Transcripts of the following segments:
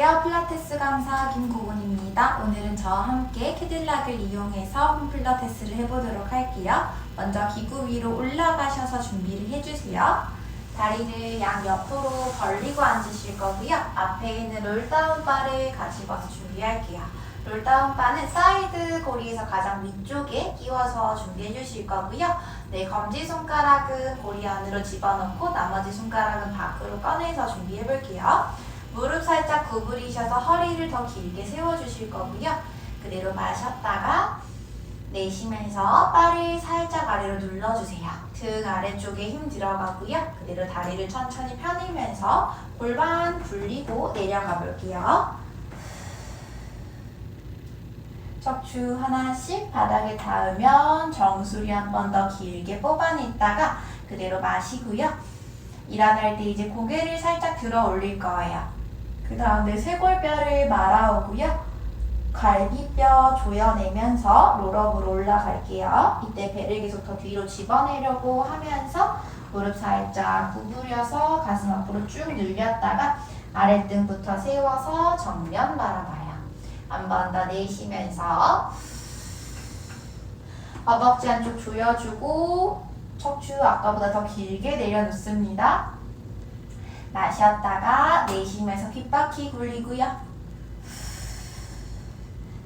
안녕하세요. 필라테스 강사 김고은입니다. 오늘은 저와 함께 캐딜락을 이용해서 홈필라테스를 해보도록 할게요. 먼저 기구 위로 올라가셔서 준비를 해주세요. 다리를 양 옆으로 벌리고 앉으실 거고요. 앞에 있는 롤다운 바를 가지고서 준비할게요. 롤다운 바는 사이드 고리에서 가장 위쪽에 끼워서 준비해 주실 거고요. 네, 검지 손가락은 고리 안으로 집어넣고 나머지 손가락은 밖으로 꺼내서 준비해 볼게요. 무릎 살짝 구부리셔서 허리를 더 길게 세워주실 거고요. 그대로 마셨다가 내쉬면서 바를 살짝 아래로 눌러주세요. 등 아래쪽에 힘 들어가고요. 그대로 다리를 천천히 펴내면서 골반 굴리고 내려가 볼게요. 척추 하나씩 바닥에 닿으면 정수리 한 번 더 길게 뽑아냈다가 그대로 마시고요. 일어날 때 이제 고개를 살짝 들어 올릴 거예요. 그 다음에 쇄골뼈를 말아오고요. 갈비뼈 조여내면서 롤업으로 올라갈게요. 이때 배를 계속 더 뒤로 집어내려고 하면서 무릎 살짝 구부려서 가슴 앞으로 쭉 늘렸다가 아랫등부터 세워서 정면 바라봐요. 한 번 더 내쉬면서 허벅지 한쪽 조여주고 척추 아까보다 더 길게 내려놓습니다. 마셨다가 내쉬면서 귓바퀴 굴리고요.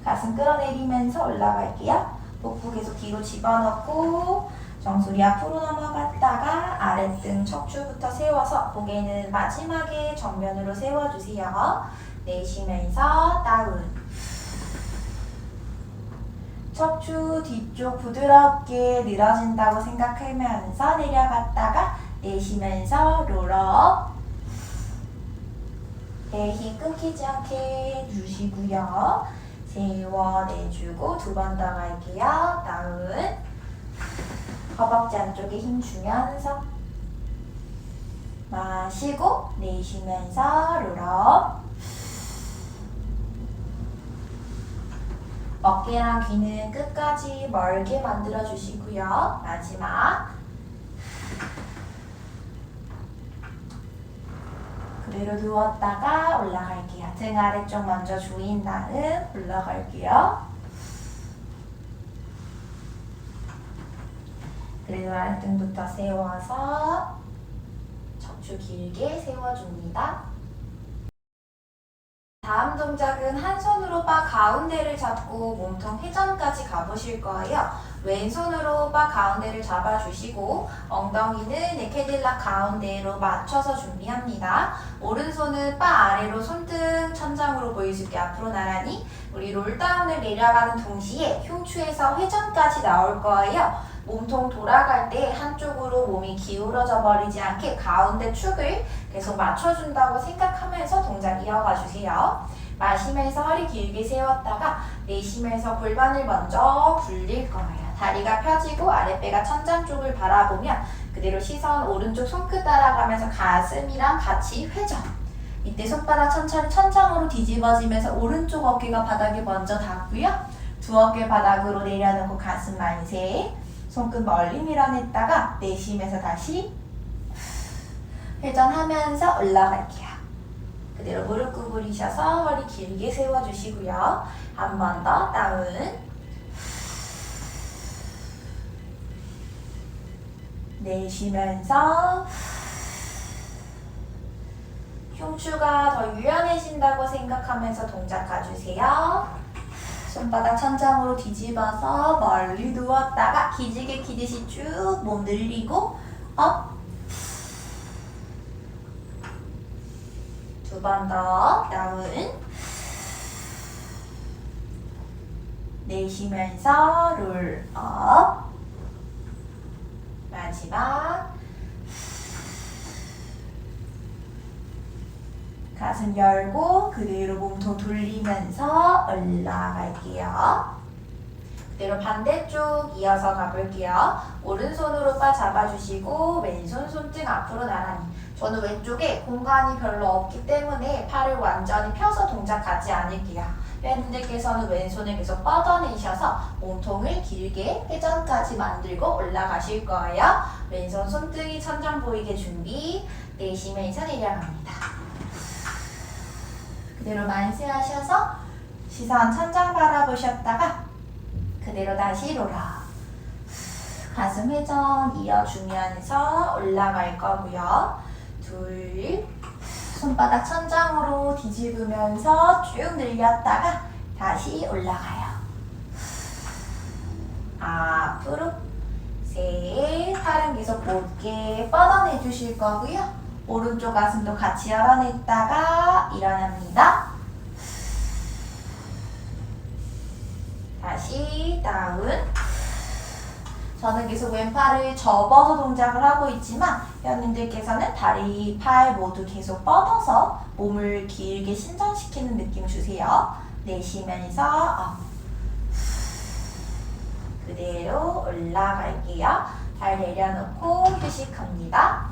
가슴 끌어내리면서 올라갈게요. 복부 계속 뒤로 집어넣고 정수리 앞으로 넘어갔다가 아랫등 척추부터 세워서 고개는 마지막에 정면으로 세워주세요. 내쉬면서 다운. 척추 뒤쪽 부드럽게 늘어진다고 생각하면서 내려갔다가 내쉬면서 롤업. 내힘 끊기지 않게 주시고요. 세워내주고 두 번 더 갈게요. 다운. 허벅지 안쪽에 힘 주면서 마시고 내쉬면서 롤업. 어깨랑 귀는 끝까지 멀게 만들어 주시고요. 마지막. 그대로 누웠다가 올라갈게요. 등 아래쪽 먼저 조인 다음 올라갈게요. 그리고 아랫등부터 세워서 척추 길게 세워줍니다. 다음 동작은 한 손으로 바 가운데를 잡고 몸통 회전까지 가보실 거예요. 왼손으로 바 가운데를 잡아주시고 엉덩이는 네케딜락 가운데로 맞춰서 준비합니다. 오른손은 바 아래로 손등 천장으로 있게 앞으로 나란히 우리 롤다운을 내려가는 동시에 흉추에서 회전까지 나올 거예요. 몸통 돌아갈 때 한쪽으로 몸이 기울어져 버리지 않게 가운데 축을 계속 맞춰준다고 생각하면서 동작 이어가 주세요. 마시면서 허리 길게 세웠다가 내쉬면서 골반을 먼저 굴릴 거예요. 다리가 펴지고 아랫배가 천장 쪽을 바라보면 그대로 시선 오른쪽 손끝 따라가면서 가슴이랑 같이 회전. 이때 손바닥 천천히 천장으로 뒤집어지면서 오른쪽 어깨가 바닥에 먼저 닿고요. 두 어깨 바닥으로 내려놓고 가슴 만세. 손끝 멀리 밀어냈다가 내쉬면서 다시 회전하면서 올라갈게요. 그대로 무릎 구부리셔서 허리 길게 세워주시고요. 한 번 더 다운. 내쉬면서 흉추가 더 유연해진다고 생각하면서 동작 가주세요. 손바닥 천장으로 뒤집어서 멀리 누웠다가 기지개 키듯이 쭉 몸 늘리고 업. 두 번 더 다운. 내쉬면서 롤 업. 마지막. 가슴 열고 그대로 몸통 돌리면서 올라갈게요. 그대로 반대쪽 이어서 가볼게요. 오른손으로 바 잡아주시고 왼손 손등 앞으로 나란히. 저는 왼쪽에 공간이 별로 없기 때문에 팔을 완전히 펴서 동작 가지 않을게요. 팬분들께서는 왼손을 계속 뻗어내셔서 몸통을 길게 회전까지 만들고 올라가실 거예요. 왼손 손등이 천장 보이게 준비. 내쉬면서 내려갑니다. 그대로 만세하셔서 시선 천장 바라보셨다가 그대로 다시 로라. 가슴 회전 이어주면서 올라갈 거고요. 둘, 손바닥 천장으로 뒤집으면서 쭉 늘렸다가 다시 올라가요. 앞으로 셋, 팔은 계속 곧게 뻗어내 주실 거고요. 오른쪽 가슴도 같이 열어냈다가 일어납니다. 다시 다운. 저는 계속 왼팔을 접어서 동작을 하고 있지만 회원님들께서는 다리, 팔 모두 계속 뻗어서 몸을 길게 신전시키는 느낌 주세요. 내쉬면서 업. 그대로 올라갈게요. 발 내려놓고 휴식합니다.